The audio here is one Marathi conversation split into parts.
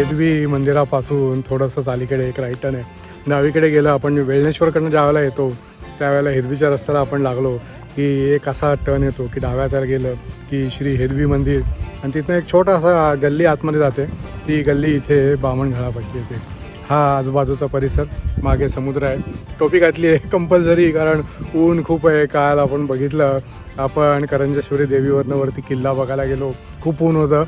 हेदवी मंदिरापासून थोडंसंच अलीकडे एक राईट टर्न आहे. डावीकडे गेलं आपण वेळणेश्वरकडनं ज्यावेळेला येतो त्यावेळेला हेदवीच्या रस्त्याला आपण लागलो की एक असा टर्न येतो की डाव्या तर गेलं की श्री हेदवी मंदिर. आणि तिथनं एक छोटासा गल्ली आतमध्ये जाते. ती गल्ली इथे बामणघळापाशी येते. हा आजूबाजूचा परिसर मागे समुद्र आहे. टोपी घातली आहे कंपल्सरी कारण ऊन खूप आहे. काल आपण बघितलं आपण करंजेश्वरी देवीवरनं वरती किल्ला बघायला गेलो. खूप ऊन होतं.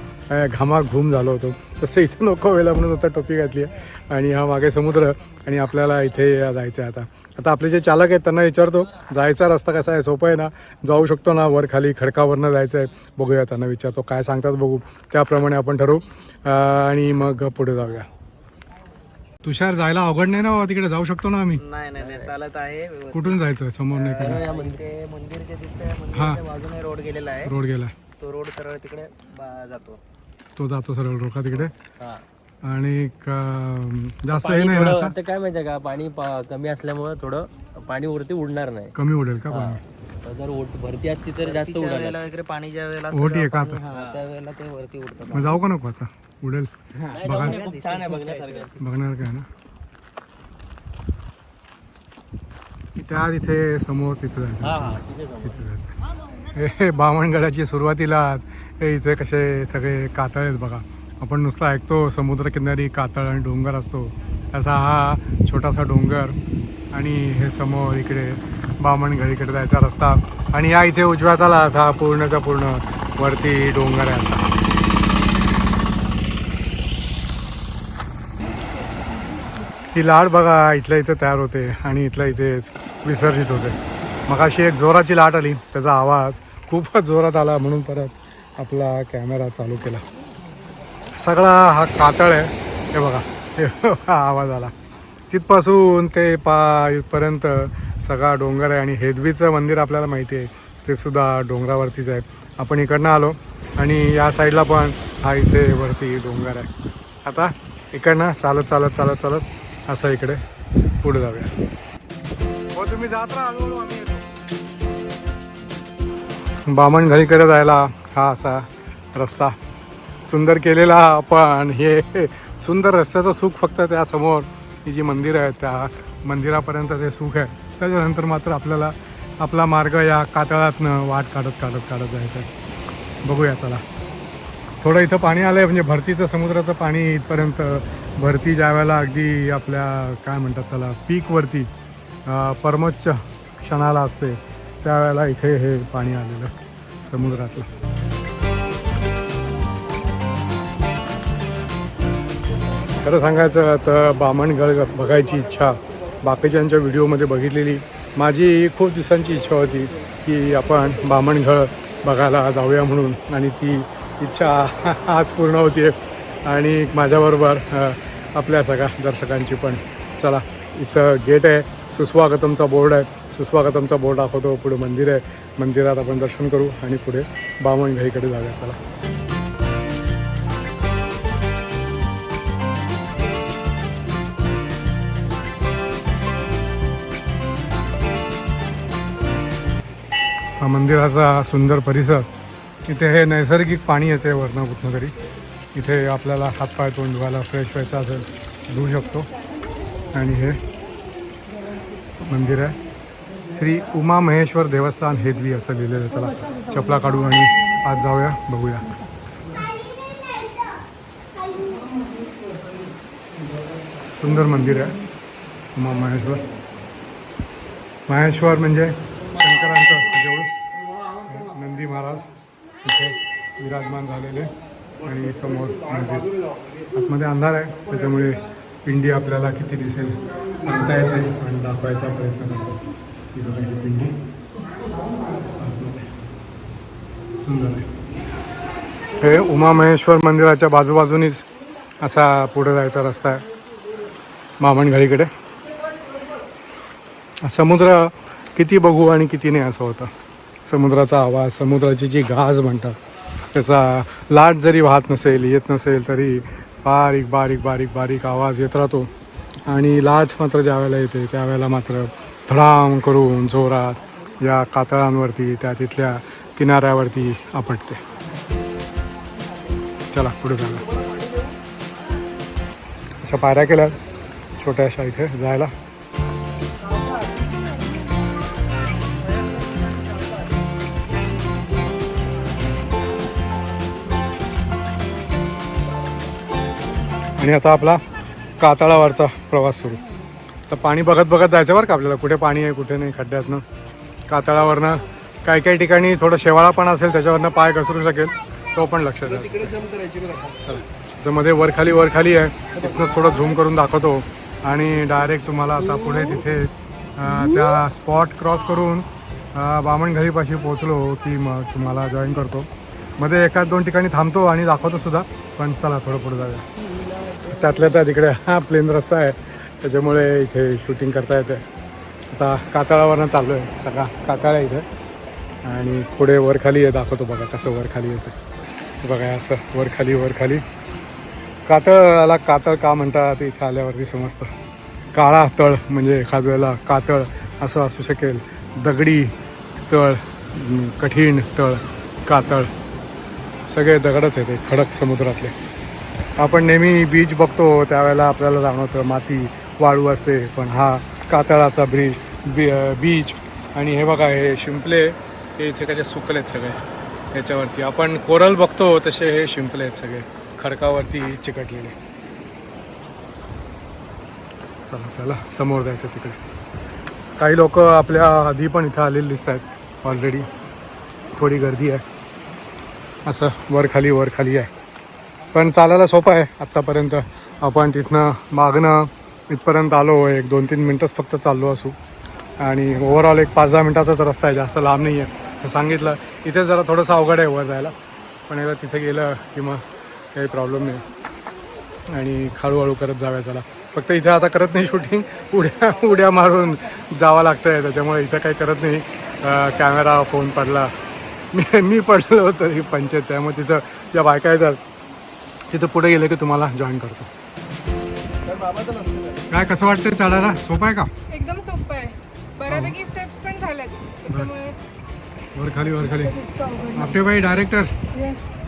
घामाघूम झालो होतो. तसं इथे नको व्हायला म्हणून आता टोपी घातली आहे. आणि हा मागे समुद्र आणि आपल्याला इथे जायचं आहे आता. आता आपले जे चालक आहेत त्यांना विचारतो जायचा रस्ता कसा आहे? सोपं आहे ना? जाऊ शकतो ना? वर खाली खडकावरनं जायचं आहे. बघूया त्यांना विचारतो. काय सांगतात बघू. त्याप्रमाणे आपण ठरवू. आणि मग पुढे जाऊया. तुषार जायला अवघड नाही ना तिकडे जाऊ शकतो ना आम्ही. नाही नाही नाही चालत आहे. कुठून जायचं समोर नाही या मंदिर जे दिसतंय हा. मंदिराच्या बाजूने रोड गेलेला आहे. रोड गेला. तो रोड सरळ तिकडे बा- जातो. तो जातो सरळ रोका तिकडे. हा. आणि क- जास्त हे नाही ना थोडं असं? आता काय माहितीये का? पाणी पा- कमी असल्यामुळे थोडं पाणी वरती उडणार नाही. कमी उडेल का. पाणी? जर ओट- भरती असती तर जास्त वेळेला वगैरे पाणी ज्या वेळेला ओहोटी आहे का हा, त्यावेळेला ते वरती उडतं. मग जाऊ का नको आता? उडेल. खूप छान आहे बघण्यासारखं. बघणार काय ना? त्या तिथे समोर तिथे जायचं. तिथे जायचं. हे- बामणगडाची सुरुवातीलाच हे इथे कसे सगळे कातळ आहेत बघा. आपण नुसतं ऐकतो समुद्रकिनारी कातळ आणि डोंगर असतो. असा हा छोटासा डोंगर आणि हे समोर इकडे बामणगडीकडे जायचा रस्ता. आणि या इथे उजव्या हाताला असा पूर्णचा पूर्ण वरती डोंगर आहे असा. ही लाट बघा इथल्या इथं तयार होते आणि इथल्या इथे विसर्जित होते. मग अशी एक जोराची लाट आली त्याचा आवाज खूपच जोरात आला म्हणून परत आपला कॅमेरा चालू केला. सगळा हा कातळ आहे हे बघा हे हा आवाज आला. तिथपासून ते पा इथपर्यंत सगळा डोंगर आहे आणि हेदवीचं मंदिर आपल्याला माहिती आहे ते सुद्धा डोंगरावरतीच आहे. आपण इकडनं आलो आणि या साईडला पण हा इथे वरती डोंगर आहे. आता इकडनं चालत चालत चालत चालत असं इकडे पुढे जाऊया. हो तुम्ही जात राहा जायला हा असा रस्ता सुंदर केलेला पण हे सुंदर रस्त्याचं सुख फक्त त्यासमोर ही जी मंदिरं आहेत त्या मंदिरापर्यंत ते सुख आहे. त्याच्यानंतर मात्र आपल्याला आपला मार्ग या कातळातनं वाट काढत काढत काढत जायचं आहे. बघूया चला. थोडं इथं पाणी आलं आहे म्हणजे भरतीचं समुद्राचं पाणी इथपर्यंत भरती ज्या वेळेला अगदी आपल्या काय म्हणतात त्याला पीकवरती परमोच्च क्षणाला असते त्यावेळेला इथे हे पाणी आलेलं समुद्रातलं. खरं सांगायचं तर बामणगड बघायची इच्छा बाकीच्यांच्या व्हिडिओमध्ये बघितलेली. माझी खूप दिवसांची इच्छा होती की आपण बामणगड बघायला जाऊया म्हणून आणि ती इच्छा आज पूर्ण होती आणि माझ्याबरोबर आपल्या सगळ्या दर्शकांची पण. चला इथं गेट आहे. सुस्वागतमचा बोर्ड आहे. सुस्वागतमचा बोर्ड दाखवतो. पुढे मंदिर आहे. मंदिरात आपण दर्शन करू आणि पुढे बामणघाईकडे जाऊया. चला. हा मंदिराचा सुंदर परिसर. इथे हे नैसर्गिक पाणी येते वरनं कुठनं तरी. इथे आपल्याला हातपाय तोंड धुवायला फ्रेश व्हायचं असेल धुवू शकतो. आणि हे मंदिर आहे. श्री उमा महेश्वर देवस्थान हेदवी असं लिहिलेलं चला चपला काढू आणि आज जाऊया बघूया. सुंदर मंदिर आहे उमा महेश्वर. महेश्वर म्हणजे शंकरांचं असतं जेवढं. नंदी महाराज इथे विराजमान झालेले. आणि समोर म्हणजे आतमध्ये अंधार आहे. त्याच्यामुळे पिंडी आपल्याला किती दिसेल सांगता येत नाही. आणि दाखवायचा प्रयत्न करतो. ही बघा ही पिंडी. सुंदर आहे. हे उमामहेश्वर मंदिराच्या बाजूबाजूनीच असा पुढे जायचा रस्ता आहे. मामणघाडीकडे समुद्र किती बघू आणि किती नाही असं होतं. समुद्राचा आवाज समुद्राची जी गाज म्हणतात त्याचा लाट जरी वाहत नसेल येत नसेल तरी बारीक बारीक बारीक बारीक आवाज येत राहतो. आणि लाट मात्र ज्यावेळेला येते त्यावेळेला मात्र धडाम करून जोरात या कातळांवरती त्या तिथल्या किनाऱ्यावरती आपटते. चला पुढे जाऊया. अशा पायऱ्या केल्या छोट्याशा इथे जायला. आणि आता आपला कातळावरचा प्रवास सुरू. तर पाणी बघत बघत जायचं बरं का आपल्याला. कुठे पाणी आहे कुठे नाही खड्ड्यातनं. कातळावरनं काही काही ठिकाणी थोडं शेवाळा पण असेल त्याच्यावरनं पाय घसरू शकेल तो पण लक्षात द्या चला. तर मध्ये वरखाली वरखाली आहे. तिथनं थोडं झूम करून दाखवतो. आणि डायरेक्ट तुम्हाला आता पुढे तिथे त्या स्पॉट क्रॉस करून बामणघरीपाशी पोहोचलो की मग तुम्हाला जॉईन करतो. मध्ये एखाद दोन ठिकाणी थांबतो आणि दाखवतो सुद्धा. पण चला थोडं पुढे जाऊया. त्यातल्या त्या तिकडे हा प्लेन रस्ता आहे. त्याच्यामुळे इथे शूटिंग करता येते आता कातळावरनं चाललो आहे सगळा कातळ आहे इथे. आणि पुढे वरखाली आहे दाखवतो बघा कसं वरखाली येतं बघा असं वरखाली वरखाली कातळाला कातळ का म्हणतात? इथे आल्यावरती समजतं. काळा तळ म्हणजे एखाद वेळेला कातळ असं असू शकेल. दगडी तळ कठीण तळ कातळ. सगळे दगडच आहेत खडक समुद्रातले. आपण नेहमी बीच बघतो त्यावेळेला आपल्याला जाणवतं माती वाळू असते पण हा कातळाचा ब्रिज बी बीच. आणि हे बघा हे शिंपले हे इथे कसे सुकले आहेत सगळे याच्यावरती. आपण कोरल बघतो तसे हे शिंपले आहेत सगळे खडकावरती चिकटलेले. चला आपल्याला समोर जायचं तिकडे. काही लोक आपल्या आधी पण इथं आलेले दिसत आहेत ऑलरेडी थोडी गर्दी आहे. असं वर खाली वर खाली आहे. पण चालायला सोपं आहे आत्तापर्यंत. आपण तिथनं मागणं इथपर्यंत आलो एक दोन तीन मिनटंच फक्त चाललो असू. आणि ओव्हरऑल एक पाच दहा मिनटाचाच रस्ता आहे जास्त लांब नाही आहे सांगितलं इथे जरा थोडंसं अवघड आहे वर जायला. पण एकदा तिथे गेलं की मग काही प्रॉब्लेम नाही. आणि हळूहळू करत जाव्या चला. फक्त इथे आता करत नाही शूटिंग उड्या उड्या मारून जावं लागतं आहे त्याच्यामुळे इथं काही करत नाही. कॅमेरा फोन पडला. मी मी पडलो तरी पंचायत त्यामुळे तिथं ज्या बायका येतात तिथं पुढे गेले की तुम्हाला जॉईन करतो. काय कसं वाटतंय चढायला? सोपं आहे का? एकदम सोपं आहे. बऱ्यापैकी स्टेप्स पण झाल्यात. त्याच्यामुळे वर खाली वर खाली आपले बाई डायरेक्टर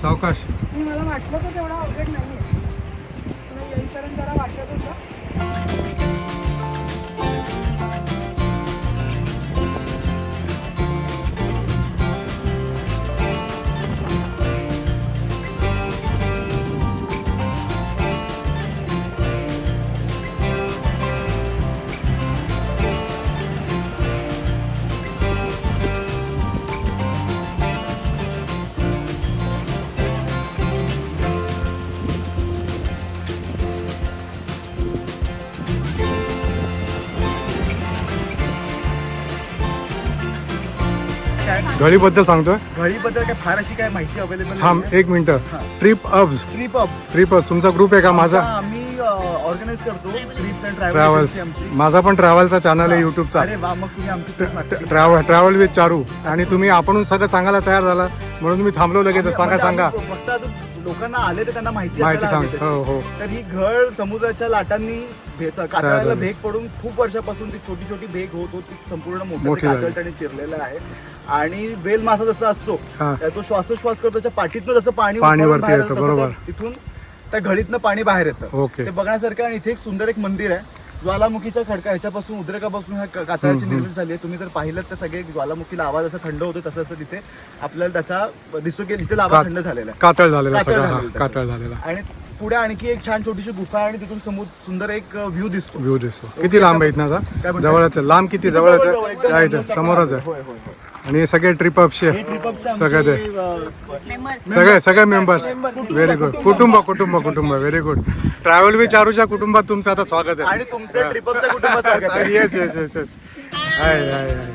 सावकाश. मला वाटलं तर तेवढा अवघड नाही घडीबद्दल सांगतोय? घडीबद्दल काय फार अशी काय माहिती अवेलेबल थांब एक minute. Trip ups trip ups trip ups तुमचा ग्रुप आहे का माझा? आम्ही ऑर्गनाईज करतो. ट्रिप्स अँड ट्रॅव्हल्स माझा पण ट्रॅव्हलचा चॅनल आहे युट्यूबचा अरे वा मग तुम्ही आमची trip नक्की. Travel travel with Charu. आणि तुम्ही आपण सगळं सांगायला तयार झाला. म्हणून मी थांबलो लगेच. सांगा सांगा. फक्त लोकांना आले तर त्यांना माहिती माहिती असायला सांग हवी हो हो. तर ही घळ समुद्राच्या लाटांनी कातळाला झाली. भेग पडून खूप वर्षापासून ती छोटी छोटी भेग होत होती संपूर्ण मोठी मोठं झाली. कातळ त्याने चिरलेलं आहे आणि वेल मासा जसा असतो हा. तर तो श्वासोश्वास करतो त्याच्या पाठीतनं जसं पाणी पाणी उफाळून वरती बाहेर येतं, येतं, तसं बरोबर. त्या- तिथून त्या घडीतनं पाणी बाहेर येतं ओके ते बघण्यासारखं आणि इथे एक सुंदर एक मंदिर आहे ज्वालामुखीच्या खडका ह्याच्यापासून उद्रेकापासून ह्या क- कातळाची निर्मिती झाली आहे. तुम्ही जर पाहिलं तर सगळे ज्वालामुखीला आवाज असा थंड होतो तसं असं तिथे आपल्याला त्याचा दिसतो की इथे लावा थंड झालेला आहे. कातळ झालेला कातळ सगळा हा झालेलं कातळ झालेला. आणि पुढे आणखी एक छान छोटीशी गुफा आहे आणि तिथून समुद्र सुंदर एक व्ह्यू दिसतो. व्ह्यू दिसतो. किती लांब आहे इथनं काय आता म्हणताय? जवळच आहे. लांब किती? जवळच जवळ- आहे? एकदम इथे जवळ- समोरच आहे. होय होय होय. आणि हे सगळे ट्रिप अपचे हे ट्रिप अपचे सगळे ते. आमचे, अं, सगळे सगळे मेंबर्स व्हेरी गुड कुटुंब. कुटुंब कुटुंब व्हेरी गुड ट्रॅव्हल विथ चारूच्या कुटुंबात तुमचं आता स्वागत आहे. आणि तुमचं कुटुंबासारखं आहे. येस येस येस येस आहे आहे आहे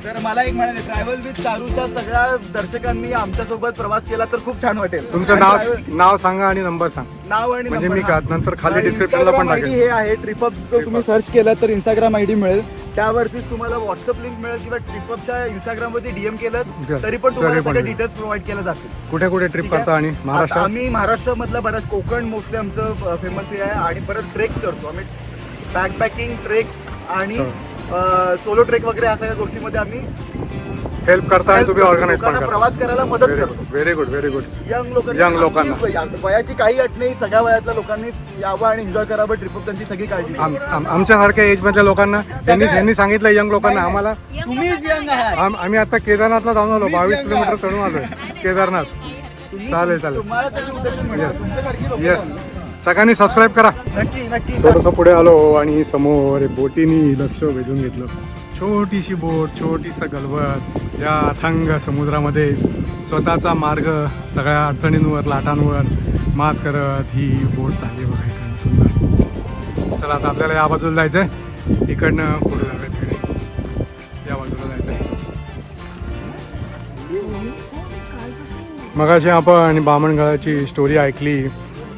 तर मला एक म्हणाले ट्रॅव्हल विथ चारूच्या सगळ्या दर्शकांनी आमच्यासोबत प्रवास केला तर खूप छान वाटेल तुमचं आणि नाव नाव सांगा आणि नंबर सांग नाव आणि म्हणजे number मी हा. नंतर खाली आणि description ला पण Instagram टाकेल. ID हे आहे ट्रिपअप जर तुम्ही सर्च केलं तर इंस्टाग्राम आयडी मिळेल त्यावरतीच तुम्हाला व्हॉट्सअप लिंक मिळेल किंवा ट्रिपअपच्या इंस्टाग्राम वरती डीएम केलं. तरी पण तुम्हाला तरी पण सगळे मिळेल. डिटेल्स प्रोव्हाइड केले जातील कुठे कुठे ट्रिप ठीक आहे? करता आणि आता महाराष्ट्रात आम्ही महाराष्ट्रामधला बराच कोकण मोस्टली आमचं फेमस हे आहे आणि परत ट्रेक्स करतो आम्ही बॅकपॅकिंग ट्रेक्स आणि सोलो ट्रेक वगैरे या सगळ्या गोष्टीमध्ये आम्ही हेल्प करता आणि तुम्ही ऑर्गनाईज पण लोकांना करता. प्रवास करायला मदत करतो. Very good very good young लोक Young लोकांना. वयाची काही अट नाही सगळ्या वयातल्या लोकांनी यावं आणि एन्जॉय करावं ट्रिप त्यांची सगळी काळजी घ्या. आम, आम, आमच्यासारख्या एज मधल्या लोकांना त्यांनी त्यांनी सांगितलं यंग लोकांना आम्हाला तुम्हीच यंग आहात. आम, आम्ही आता केदारनाथला जाऊन आलो बावीस किलोमीटर. चढून आलोय. केदारनाथ. चालेल चालेल. तुम्हाला तरी उद्याची मिळणार. तुमच्यासारखी लोकं येस जाणार. सगळ्यांनी सबस्क्राईब करा. नक्की नक्की. थोडंसं पुढे आलो आणि समोर बोटीनी लक्ष वेधून घेतलं. छोटीशी बोट छोटीसं गलबत या अथांग समुद्रामध्ये स्वतःचा मार्ग सगळ्या अडचणींवर लाटांवर मात करत ही बोट चालली बघा इकडनं सुंदर. चला आता आपल्याला या बाजूला जायचं आहे इकडनं पुढे जाऊया तिकडे. या बाजूला जायचं आहे मगाशी आपण बामणगडाची स्टोरी ऐकली.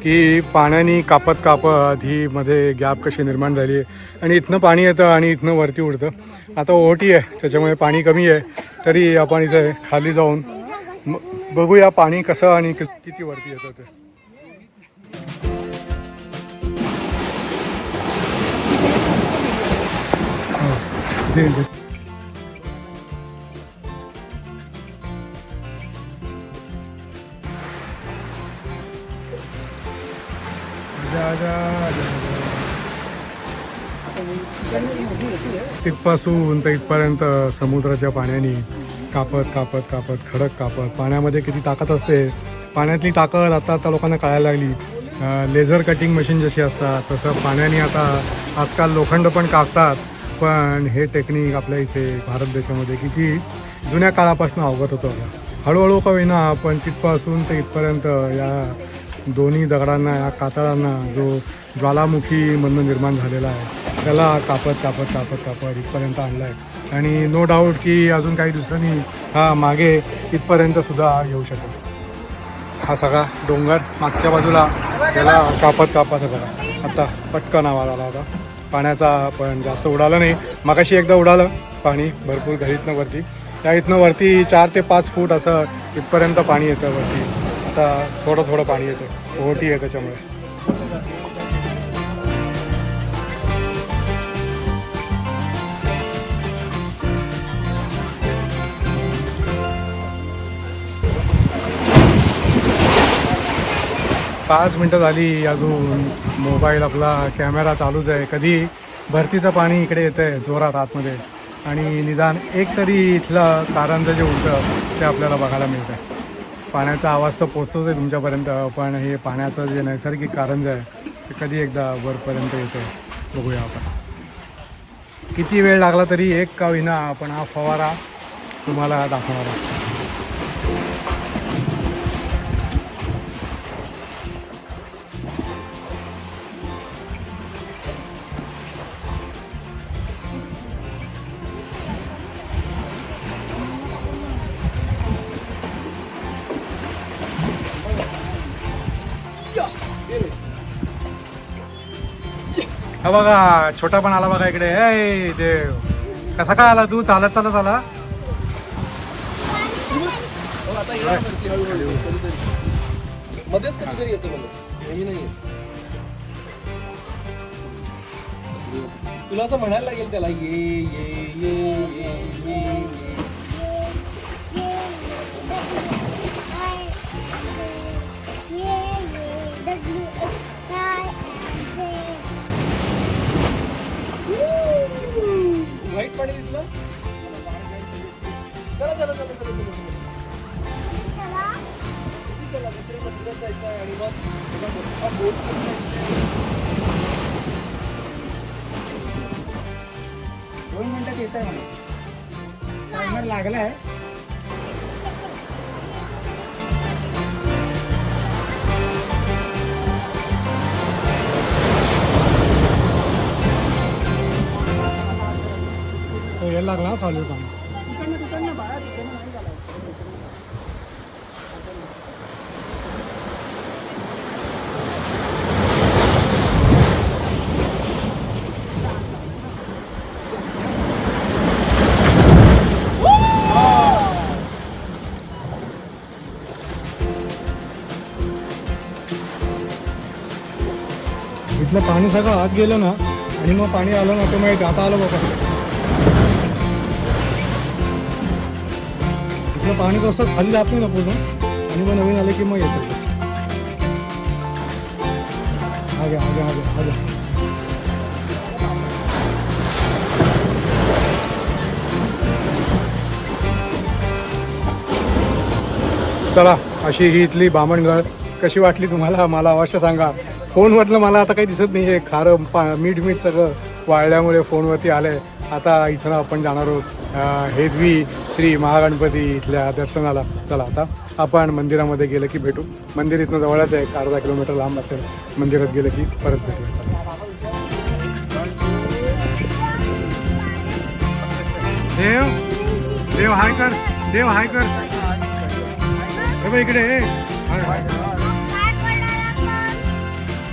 की पाण्याने कापत कापत ही मध्ये गॅप कशी निर्माण झाली आहे. आणि इथनं पाणी येतं आणि इथनं वरती उडतं. आता ओटी आहे त्याच्यामुळे पाणी कमी आहे. तरी आपण इथे खाली जाऊन बघूया पाणी कसं आणि कि- किती वरती येतं ते. हो. Thank you. तिथपासून तर इथपर्यंत समुद्राच्या पाण्याने कापत कापत कापत खडक कापत. पाण्यामध्ये किती ताकद असते? पाण्यातली ताकद आता आता लोकांना कळायला लागली. लेझर कटिंग मशीन जशी असतात तसं पाण्याने आता आजकाल लोखंड पण कापतात. पण हे टेक्निक आपल्या इथे भारत देशामध्ये किती जुन्या काळापासून अवगत होतं. हळूहळू का होईना पण तिथपासून ते इथपर्यंत या दोन्ही दगडांना या कातळांना जो ज्वालामुखीमधनं निर्माण झालेला आहे त्याला कापत कापत कापत कापत इथपर्यंत आणला आहे आणि नो डाऊट की अजून काही दिवसांनी हा मागे इथपर्यंत सुद्धा येऊ शकेल. हा सगळा डोंगर मागच्या बाजूला त्याला कापत कापत बघा. आता पटकन आवाज आला होता. पाण्याचा पण जास्त उडालं नाही. मगाशी एकदा उडालं पाणी भरपूर घरीतनं वरती. त्या इथनं वरती चार ते पाच फूट असं इथपर्यंत पाणी येतं वरती. आता थोडं थोडं पाणी येतं. ओटी आहे त्याच्यामुळे. पाच मिनटं झाली अजून मोबाईल आपला कॅमेरा चालूच आहे. कधी भरतीचं पाणी इकडे येतं आहे जोरात आतमध्ये. आणि निदान एक तरी इथलं कारंज जे उलटं ते आपल्याला बघायला मिळतं आहे पाण्याचा आवाज तर पोचतोच आहे तुमच्यापर्यंत पण हे पाण्याचं जे नैसर्गिक कारंज आहे ते कधी एकदा वरपर्यंत येतं आहे बघूया आपण. किती वेळ लागला तरी एक का विना आपण हा फवारा तुम्हाला दाखवणार आहोत. हा बघा छोटा पण आला बघा इकडे. ए देव. कसा काय आला तू? चालत चालत आला? मध्येच कधीतरी येतो नेहमी नाही तुला असं म्हणायला लागेल त्याला ये ये ये ये. पाणी दिसलं? चला चला चला चला चला चला. दुसऱ्या मंदिरात जायचं आहे आणि मग मोठा बोट दोन मिनिटात येत आहे मला टायमर लागलाय. तो लागला चालू काम. इथलं पाणी सगळं आत गेलं ना आणि मग पाणी आलं ना तर माहिती आता आलं बघा. असं पाणी कसं खाली जात नाही ना पूर्ण आणि मग नवीन आले की मग येतो आगे आगे आगे आगे चला अशी ही इथली बामणगड कशी वाटली तुम्हाला? मला अवश्य सांगा. फोनवरलं मला आता काही दिसत नाही आहे खारं पा मीठ मीठ सगळं वाळल्यामुळे फोनवरती आलं आहे आता इथं आपण जाणार आहोत. हेदवी श्री महागणपती इथल्या दर्शनाला चला आता. आपण मंदिरामध्ये गेलं की भेटू. मंदिर इथनं जवळच आहे एक अर्धा किलोमीटर लांब असेल मंदिरात गेलं की परत भेटूया. चला. देव देव हाय कर. देव हाय कर. हे इकडे.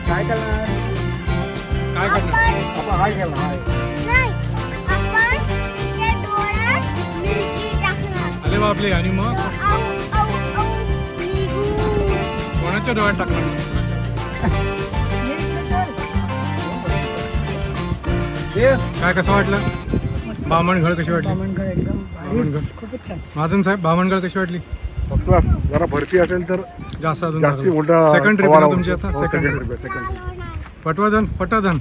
काय करणार? काय करणार? हाय केला हाय. बापले आणि मग? कोणाच्या डोळ्यात टाकणार काय कसं वाटलं? बामणगड कशी वाटली? बामणगड एकदम बामणगड. भारीच. खूपच छान. महाजन साहेब बामणगड कशी वाटली? फर्स्ट क्लास जरा भरती असेल तर जास्त अजून जास्ती सेकंड ट्रिप आहे तुमची. आता? Second second trip trip. आहे, second trip. पटवर्धन पटवर्धन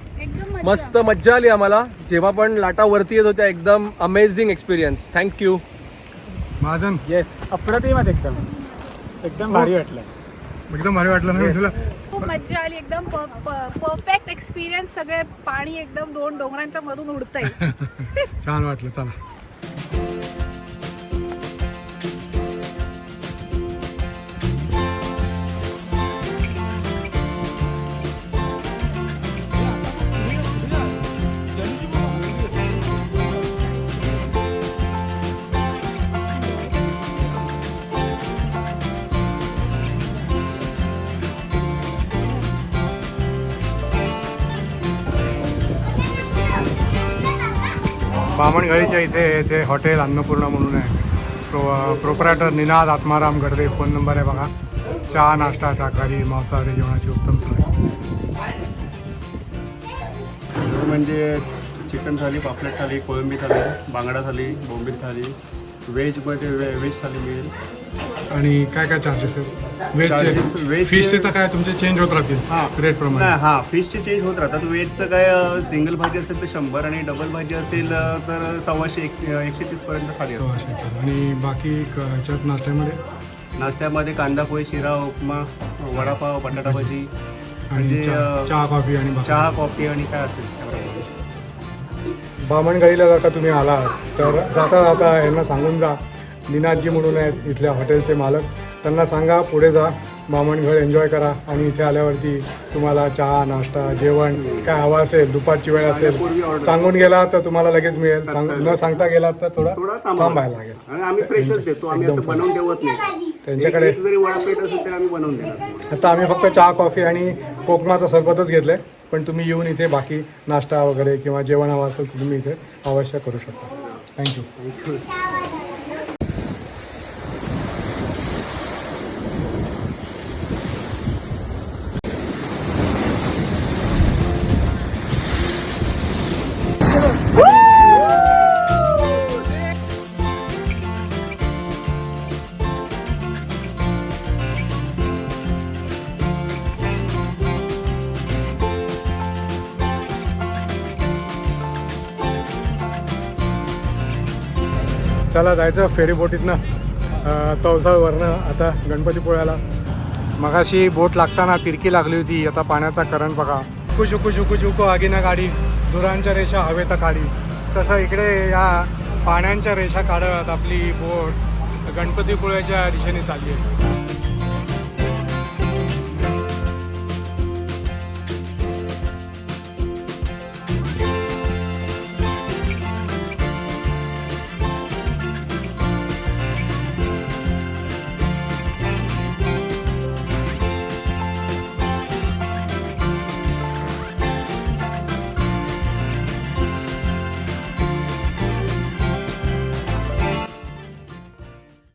मस्त मज्जा आली आम्हाला. जेव्हा पण लाटा वरती येत होत्या एकदम amazing experience thank you Mahajan. Yes अप्रतिमच एकदम. एकदम भारी वाटलं एकदम भारी वाटलं ना तुला? खूप मज्जा आली एकदम परफेक्ट एक्सपिरियन्स सगळे पाणी एकदम दोन डोंगरांच्या मधून उडतंय. छान वाटलं चला. बामणघळीच्या इथे जे हॉटेल अन्नपूर्णा म्हणून आहे pro proprietor Ninad Atmaram Gadade phone number आहे बघा. चहा नाश्ता शाकाहारी मांसाहारी जेवणाची उत्तम सोय. म्हणजे चिकन थाली पापलेट थाली कोळंबी थाली बांगडा थाली बोंबील थाली व्हेजमध्ये वे व्हेज थाली मिळेल. आणि काय काय चार्जेस आहेत? Charges, व्हेजचे veg- फिशचे तर काय तुमचे चेंज होत राहतील रेट प्रमाणे. नाही हां फिशचे चेंज होत राहतात. व्हेजचं काय सिंगल भाजी असेल तर शंभर आणि डबल भाजी असेल अ, तर सव्वाशे एक एकशे तीसपर्यंत थाली असते. रुपये. आणि बाकी क- ह्याच्यात नाश्त्यामध्ये? नाश्त्यामध्ये कांदा पोहे शिरा उपमा वडापाव बटाटा भाजी. आणि म्हणजे, चहा अ, चहा कॉफी आणि भाकरी. चहा कॉफी आणि काय असेल त्याप्रमाणे बामणगाईला जर का तुम्ही आलात तर जाता जाता यांना सांगून जा. निनादजी म्हणून आहेत इथल्या हॉटेलचे मालक. त्यांना सांगा पुढे जा बामणगड एन्जॉय करा आणि इथे आल्यावरती तुम्हाला चहा नाश्ता जेवण काय हवं असेल दुपारची वेळ असेल सांगून गेला तर तुम्हाला लगेच मिळेल. सांग न सांगता गेलात तर थोडा थांबायला लागेल. आणि आम्ही फ्रेशच देतो. आम्ही असं बनवून ठेवत नाही. त्यांच्याकडे जरी असेल तर आम्ही बनवून देणार. आता आम्ही फक्त चहा कॉफी आणि कोकमाचं सरबतच घेतलं आहे पण तुम्ही येऊन इथे बाकी नाश्ता वगैरे किंवा जेवण हवं असेल तर तुम्ही इथे अवश्य करू शकता. थँक्यू मला जायचं फेरीबोटीतनं तवसाळवरनं आता गणपतीपुळ्याला. मगाशी बोट लागताना तिरकी लागली होती आता पाण्याचा करंट बघा. शुकू झुकू झुकू शुकू आगीनं गाडी धुरांच्या रेषा हवेत काढी. तसं इकडे या पाण्याच्या रेषा काढत आपली बोट गणपतीपुळ्याच्या दिशेने चालली आहे.